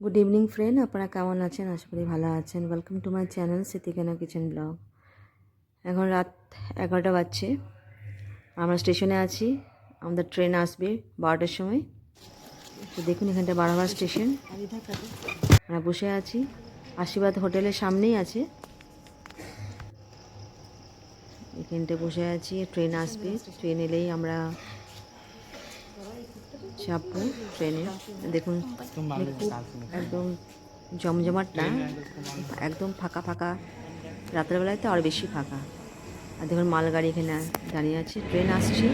Good evening friend আপনারা কেমন আছেন? আশা করি ভালো আছেন। Welcome to my channel Sitikana kitchen blog এখন রাত এগারোটা বাজছে। আমরা স্টেশনে আছি। আমাদের ট্রেন আসবে বারোটার সময়। তো দেখুন এখানটা বারোবার স্টেশন। আমরা বসে আছি। আশীর্বাদ হোটেলের সামনেই আছে। এখানটা বসে আছি। ট্রেন আসবে। ট্রেন এলেই আমরা চাপবো ট্রেনে দেখুন মানে একদম জমজমাট না একদম ফাঁকা ফাঁকা। রাত্রেবেলায় তো আরও বেশি ফাঁকা। আর দেখুন, মালগাড়ি এখানে দাঁড়িয়ে আছে। ট্রেন আসছে।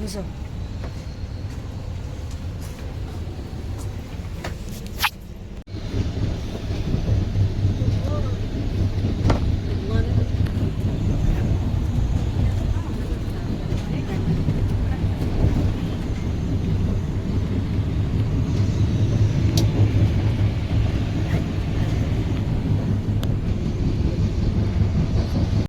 무서워.